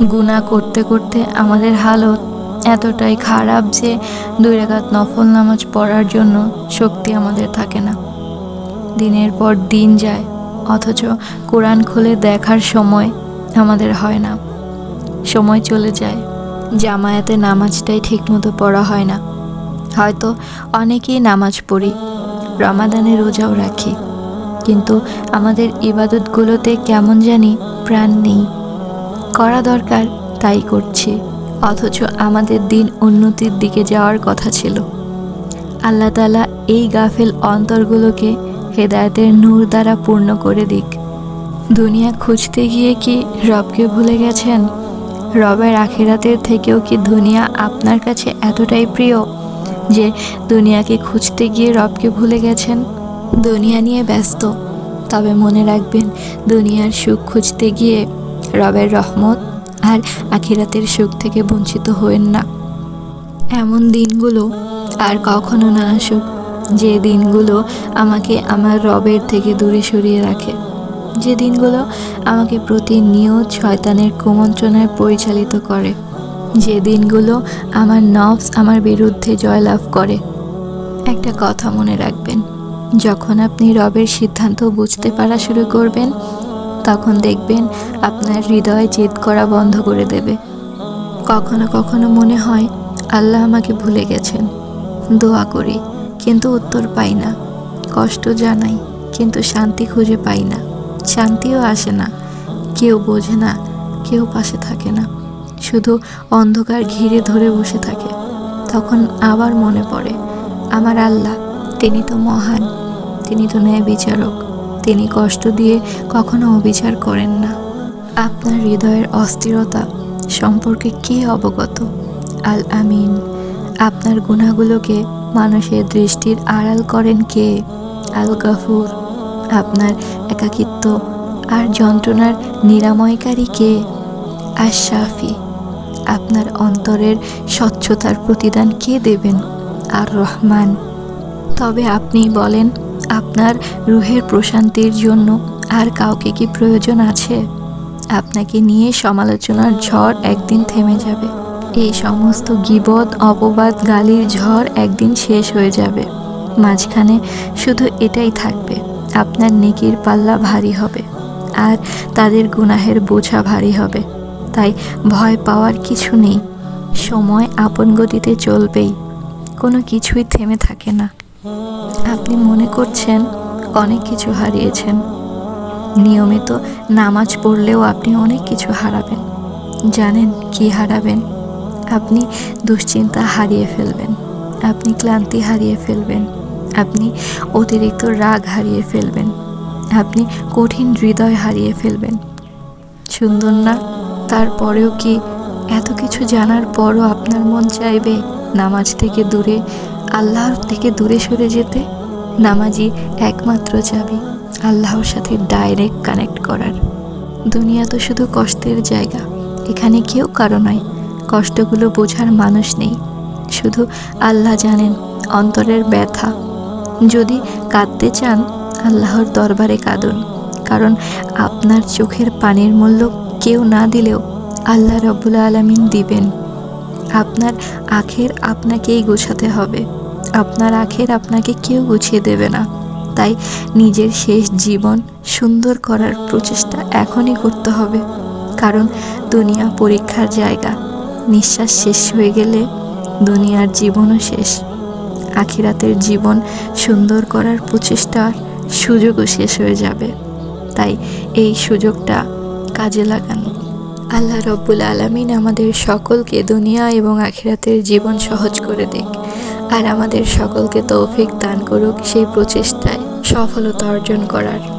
গুণা করতে করতে আমাদের হালত এতটাই খারাপ যে দুই রেখাত নফল নামাজ পড়ার জন্য শক্তি আমাদের থাকে না। দিনের পর দিন যায়, অথচ কোরআন খুলে দেখার সময় আমাদের হয় না। সময় চলে যায়, জামায়াতে নামাজটাই ঠিকমতো পড়া হয় না। হয়তো অনেকেই নামাজ পড়ি, রমাদানে রোজাও রাখি, কিন্তু আমাদের ইবাদতগুলোতে কেমন জানি প্রাণ নেই। করা দরকার, তাই করছি। অথচ আমাদের দিন উন্নতির দিকে যাওয়ার কথা ছিল। আল্লাহ তালা এই গাফেল অন্তরগুলোকে হেদায়েতের নূর দ্বারা পূর্ণ করে দিক। দুনিয়া খুঁজতে গিয়ে কি রবকে ভুলে গেছেন? রবের আখিরাতের থেকেও কি দুনিয়া আপনার কাছে এতটাই প্রিয় যে দুনিয়াকে খুঁজতে গিয়ে রবকে ভুলে গেছেন? দুনিয়া নিয়ে ব্যস্ত। তবে মনে রাখবেন, দুনিয়ার সুখ খুঁজতে গিয়ে রবের রহমত আর আখিরাতের সুখ থেকে বঞ্চিত হবেন না। এমন দিনগুলো আর কখনো না আসুক, যে দিনগুলো আমাকে আমার রবের থেকে দূরে সরিয়ে রাখে। যে দিনগুলো আমাকে প্রতিনিয়ত শয়তানের কুমন্ত্রণায় পরিচালিত করে। যে দিনগুলো আমার নফস আমার বিরুদ্ধে জয়লাভ করে। একটা কথা মনে রাখবেন, যখন আপনি রবের সিদ্ধান্ত বুঝতে পারা শুরু করবেন তখন দেখবেন আপনার হৃদয় জেদ করা বন্ধ করে দেবে। কখনো কখনো মনে হয়, আল্লাহ আমাকে ভুলে গেছেন। দোয়া করি, কিন্তু উত্তর পাই না। কষ্ট জানাই, কিন্তু শান্তি খুঁজে পাই না। শান্তিও আসে না। কেউ বোঝে না, কেউ পাশে থাকে না। শুধু অন্ধকার ঘিরে ধরে বসে থাকে। তখন আবার মনে পড়ে, আমার আল্লাহ, তিনি তো মহান, তিনি তো ন্যায় বিচারক তিনি কষ্ট দিয়ে কখনো অবিচার করেন না। আপনার হৃদয়ের অস্থিরতা সম্পর্কে কে অবগত? আল আমিন। আপনার গুণাগুলোকে মানুষের দৃষ্টির আড়াল করেন কে? আল গাফুর। আপনার একাকিত্ব আর যন্ত্রণার নিরাময়কারী কে? আর শাফি। আপনার অন্তরের স্বচ্ছতার প্রতিদান কে দেবেন? আর রহমান। তবে আপনি বলেন আপনার রুহের প্রশান্তির জন্য আর কাউকে কি প্রয়োজন আছে? আপনাকে নিয়ে সমালোচনার ঝড় একদিন থেমে যাবে। এই সমস্ত গিবদ, অপবাদ, গালির ঝড় একদিন শেষ হয়ে যাবে। মাঝখানে শুধু এটাই থাকবে, আপনার নেকির পাল্লা ভারী হবে আর তাদের গুনাহের বোঝা ভারী হবে। তাই ভয় পাওয়ার কিছু নেই, সময় আপন গতিতে চলবেই, কোনো কিছুই থেমে থাকে না। আপনি মনে করছেন অনেক কিছু হারিয়েছেন। নিয়মিত নামাজ পড়লেও আপনি অনেক কিছু হারাবেন। জানেন কি হারাবেন? আপনি দুশ্চিন্তা হারিয়ে ফেলবেন। আপনি ক্লান্তি হারিয়ে ফেলবেন। আপনি অতিরিক্ত রাগ হারিয়ে ফেলবেন। আপনি কঠিন হৃদয় হারিয়ে ফেলবেন। সুন্দর না? তারপরেও কি এত কিছু জানার পরও আপনার মন চাইবে নামাজ থেকে দূরে আল্লাহর থেকে দূরে সরে যেতে নামাজি একমাত্র চাবি, আল্লাহর সাথে ডাইরেক্ট কানেক্ট করার। দুনিয়া তো শুধু কষ্টের জায়গা, এখানে কেউ কারও নয়, কষ্টগুলো বোঝার মানুষ নেই। শুধু আল্লাহ জানেন অন্তরের ব্যথা। যদি কাঁদতে চান, আল্লাহর দরবারে কাঁদুন, কারণ আপনার চোখের পানির মূল্য কেউ না দিলেও আল্লাহ রব্বুল আলমিন দিবেন। আপনার আখের আপনাকেই গোছাতে হবে। আপনার আখের আপনাকে কেউ গুছিয়ে দেবে না। তাই নিজের শেষ জীবন সুন্দর করার প্রচেষ্টা এখনই করতে হবে। কারণ দুনিয়া পরীক্ষার জায়গা। নিঃশ্বাস শেষ হয়ে গেলে দুনিয়ার জীবনও শেষ। আখিরাতের জীবন সুন্দর করার প্রচেষ্টার সুযোগও শেষ হয়ে যাবে। তাই এই সুযোগটা কাজে লাগান। আল্লাহ রব্বুল আলমিন আমাদের সকলকে দুনিয়া এবং আখিরাতের জীবন সহজ করে দিক। আর আমাদের সকলকে তৌফিক দান করুক সেই প্রচেষ্টায় সফলতা অর্জন করার।